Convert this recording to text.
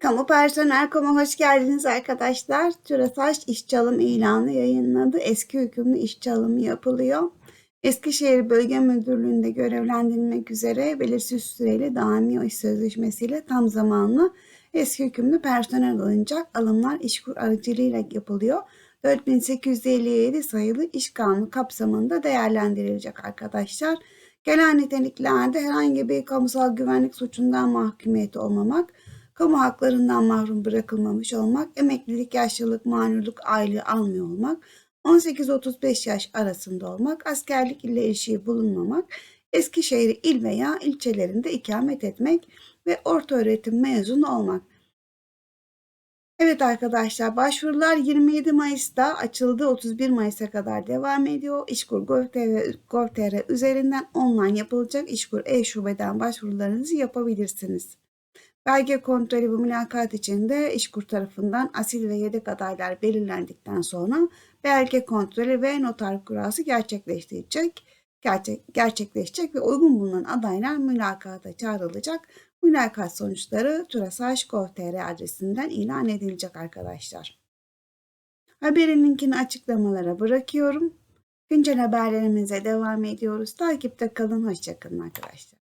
Kamu Personel Kamu hoş geldiniz arkadaşlar. TÜRASAŞ işçi alım ilanı yayınladı. Eski hükümlü işçi alımı yapılıyor. Eskişehir Bölge Müdürlüğü'nde görevlendirilmek üzere belirsiz süreli daimi iş sözleşmesiyle tam zamanlı eski hükümlü personel alınacak. Alımlar işkur aracılığıyla yapılıyor. 4857 sayılı iş kanunu kapsamında değerlendirilecek arkadaşlar. Gelen niteliklerde herhangi bir kamusal güvenlik suçundan mahkumiyeti olmamak, kamu haklarından mahrum bırakılmamış olmak, emeklilik, yaşlılık, mamurluk aylığı almıyor olmak, 18-35 yaş arasında olmak, askerlik ile ilişiği bulunmamak, Eskişehir il veya ilçelerinde ikamet etmek ve orta öğretim mezunu olmak. Evet arkadaşlar başvurular 27 Mayıs'ta açıldı. 31 Mayıs'a kadar devam ediyor. İşkur Gov.tr üzerinden online yapılacak İşkur e-şubeden başvurularınızı yapabilirsiniz. Belge kontrolü bu mülakat için de İşkur tarafından asil ve yedek adaylar belirlendikten sonra belge kontrolü ve noter kurası gerçekleştirecek. Gerçek, gerçekleşecek ve uygun bulunan adaylar mülakata çağrılacak. Mülakat sonuçları turasaş.gov.tr adresinden ilan edilecek arkadaşlar. Haberin linkini açıklamalara bırakıyorum. Güncel haberlerimize devam ediyoruz. Takipte kalın. Hoşçakalın arkadaşlar.